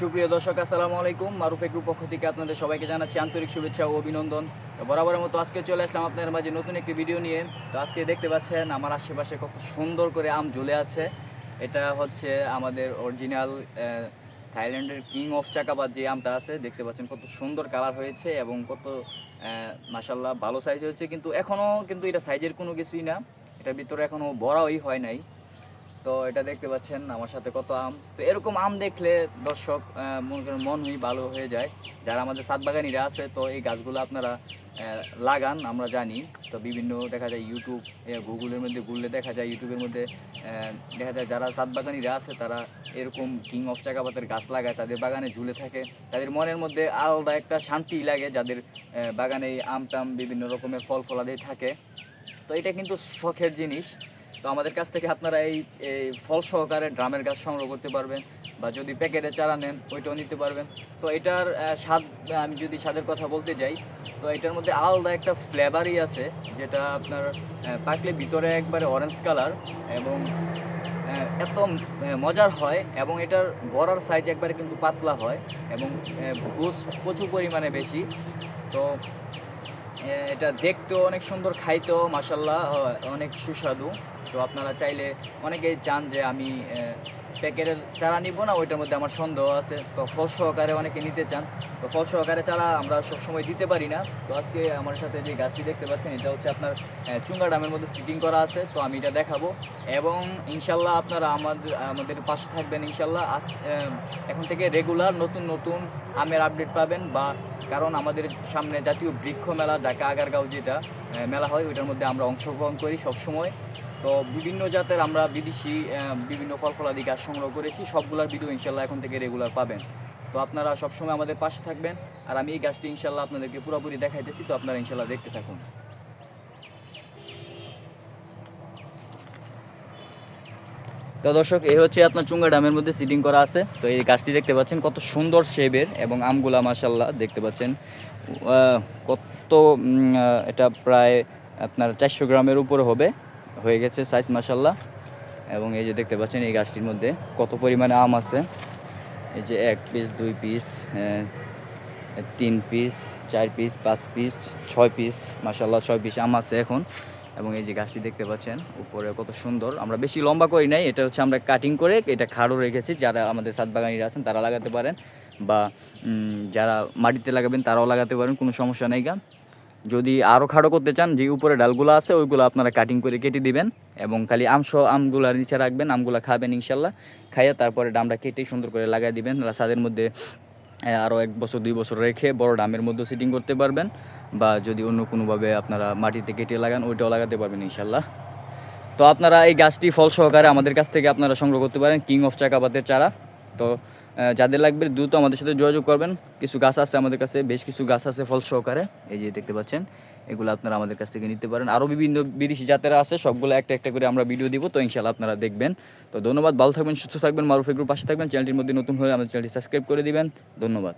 সুপ্রিয় দর্শক, আসসালামু আলাইকুম। মারুফ গ্রুপ পক্ষ থেকে আপনাদের সবাইকে জানাচ্ছি আন্তরিক শুভেচ্ছা ও অভিনন্দন। তো বরাবরের মতো আজকে চলে আসলাম আপনাদের মাঝে নতুন একটি ভিডিও নিয়ে। তো আজকে দেখতে পাচ্ছেন, আমার আশেপাশে কত সুন্দর করে আম ঝুলে আছে। এটা হচ্ছে আমাদের অরিজিনাল থাইল্যান্ডের কিং অফ চাকাবাদ যে আমটা আছে। দেখতে পাচ্ছেন কত সুন্দর কালার হয়েছে এবং কত মাসাল্লাহ ভালো সাইজ হয়েছে। কিন্তু এখনও কিন্তু এটা সাইজের কোনো কিছুই না। এটার ভিতরে এখনও বড়াই হয় নাই। তো এটা দেখতে পাচ্ছেন আমার সাথে কত আম। তো এরকম আম দেখলে দর্শক মনে মনই ভালো হয়ে যায়। যারা আমাদের সাত বাগানিরা আছে, তো এই গাছগুলো আপনারা লাগান, আমরা জানি। তো বিভিন্ন দেখা যায় ইউটিউব গুগলের মধ্যে গুগলে দেখা যায় ইউটিউবের মধ্যে দেখা যায় যারা সাত বাগানিরা আছে, তারা এরকম কিং অফ চাকাপাতের গাছ লাগায়, তাদের বাগানে ঝুলে থাকে। তাদের মনের মধ্যে আলাদা একটা শান্তি লাগে, যাদের বাগানে আম টাম বিভিন্ন রকমের ফল ফলাদি থাকে। তো এটা কিন্তু শখের জিনিস। তো আমাদের কাছ থেকে আপনারা এই এই ফল সহকারে ড্রামের গাছ সংগ্রহ করতে পারবেন বা যদি প্যাকেটে চারা নেন, ওইটাও নিতে পারবেন। তো এটার স্বাদ, আমি যদি স্বাদের কথা বলতে যাই, তো এটার মধ্যে আলাদা একটা ফ্লেভারই আছে, যেটা আপনার পাকলে ভিতরে একবারে অরেঞ্জ কালার এবং এত মজার হয় এবং এটার বড়ার সাইজ একবারে কিন্তু পাতলা হয় এবং গোস প্রচুর পরিমাণে বেশি। তো এটা দেখতেও অনেক সুন্দর, খাইতেও মাসাল্লাহ অনেক সুস্বাদু। তো আপনারা চাইলে অনেকেই চান যে আমি প্যাকেটের চারা নিব না, ওইটার মধ্যে আমার সন্দেহ আছে। তো ফল সহকারে অনেকে নিতে চান। তো ফল সহকারে চারা আমরা সবসময় দিতে পারি না। তো আজকে আমার সাথে যে গাছটি দেখতে পাচ্ছেন, এটা হচ্ছে আপনার চুঙ্গা ডামের মধ্যে সিটিং করা আছে। তো আমি এটা দেখাবো। এবং ইনশাল্লাহ আপনারা আমাদের আমাদের পাশে থাকবেন ইনশাল্লাহ। আজ এখন থেকে রেগুলার নতুন নতুন আমের আপডেট পাবেন বা, কারণ আমাদের সামনে জাতীয় বৃক্ষ মেলা ঢাকা আগারগাঁও যেটা মেলা হয়, ওইটার মধ্যে আমরা অংশগ্রহণ করি সবসময়। তো বিভিন্ন জাতের আমরা বিদেশি বিভিন্ন ফল ফলাদি গাছ সংগ্রহ করেছি। সবগুলোর ভিডিও ইনশাল্লাহ এখন থেকে রেগুলার পাবেন। তো আপনারা সবসময় আমাদের পাশে থাকবেন। আর আমি এই গাছটি ইনশাল্লাহ আপনাদেরকে পুরোপুরি দেখাইতেছি, তো আপনারা ইনশাল্লাহ দেখতে থাকুন। তো দর্শক, এই হচ্ছে আপনার চুঙ্গা ডামের মধ্যে সিটিং করা আছে। তো এই গাছটি দেখতে পাচ্ছেন কত সুন্দর শেবের এবং আমগুলা মাসাল্লাহ দেখতে পাচ্ছেন। কত এটা প্রায় আপনার চারশো গ্রামের উপরে হবে। হয়ে গেছে সাইজ মাসাল্লাহ এবং এই যে দেখতে পাচ্ছেন, এই গাছটির মধ্যে কত পরিমাণে আম আছে। এই যে এক পিস দুই পিস তিন পিস চার পিস পাঁচ পিস ছয় পিস মাসাল্লাহ ছয় পিস আম আছে এখন। এবং এই যে গাছটি দেখতে পাচ্ছেন, উপরে কত সুন্দর। আমরা বেশি লম্বা করি নাই, এটা হচ্ছে আমরা কাটিং করে এটা খাড়ো রেখেছি। যারা আমাদের সাত বাগানিরা আছেন, তারা লাগাতে পারেন। বা যারা মাটিতে লাগাবেন, তারাও লাগাতে পারেন, কোনো সমস্যা নেই গা। যদি আরও খাড়ো করতে চান, যে উপরে ডালগুলো আছে, ওইগুলো আপনারা কাটিং করে কেটে দিবেন এবং খালি আমসহ আমগুলার নিচে রাখবেন, আমগুলা খাবেন ইনশাল্লাহ। খাইয়া তারপরে ডামটা কেটে সুন্দর করে লাগাই দিবেন। রাসাদের মধ্যে আরও এক বছর, দুই বছর রেখে বড় ডামের মধ্যে সিটিং করতে পারবেন বা যদি অন্য কোনোভাবে আপনারা মাটিতে কেটে লাগান, ওইটাও লাগাতে পারবেন ইনশাল্লাহ। তো আপনারা এই গাছটি ফল সহকারে আমাদের কাছ থেকে আপনারা সংগ্রহ করতে পারেন কিং অফ চাকাপাতের চারা। তো যাদের লাগবে দ্রুত আমাদের সাথে যোগাযোগ করবেন। কিছু গাছ আছে আমাদের কাছে, বেশ কিছু গাছ আছে ফল সহকারে। এই যে দেখতে পাচ্ছেন, এগুলো আপনারা আমাদের কাছ থেকে নিতে পারেন। আরও বিভিন্ন বিদেশি জাতেরা আছে, সবগুলো একটা একটা করে আমরা ভিডিও দিব, তো ইনশাল্লাহ আপনারা দেখবেন। তো ধন্যবাদ, ভালো থাকবেন, সুস্থ থাকবেন মারুফ গ্রুপ পাশে থাকবেন। চ্যানেলটির মধ্যে নতুন হয়ে আমাদের চ্যানেলটি সাবস্ক্রাইব করে দিবেন। ধন্যবাদ।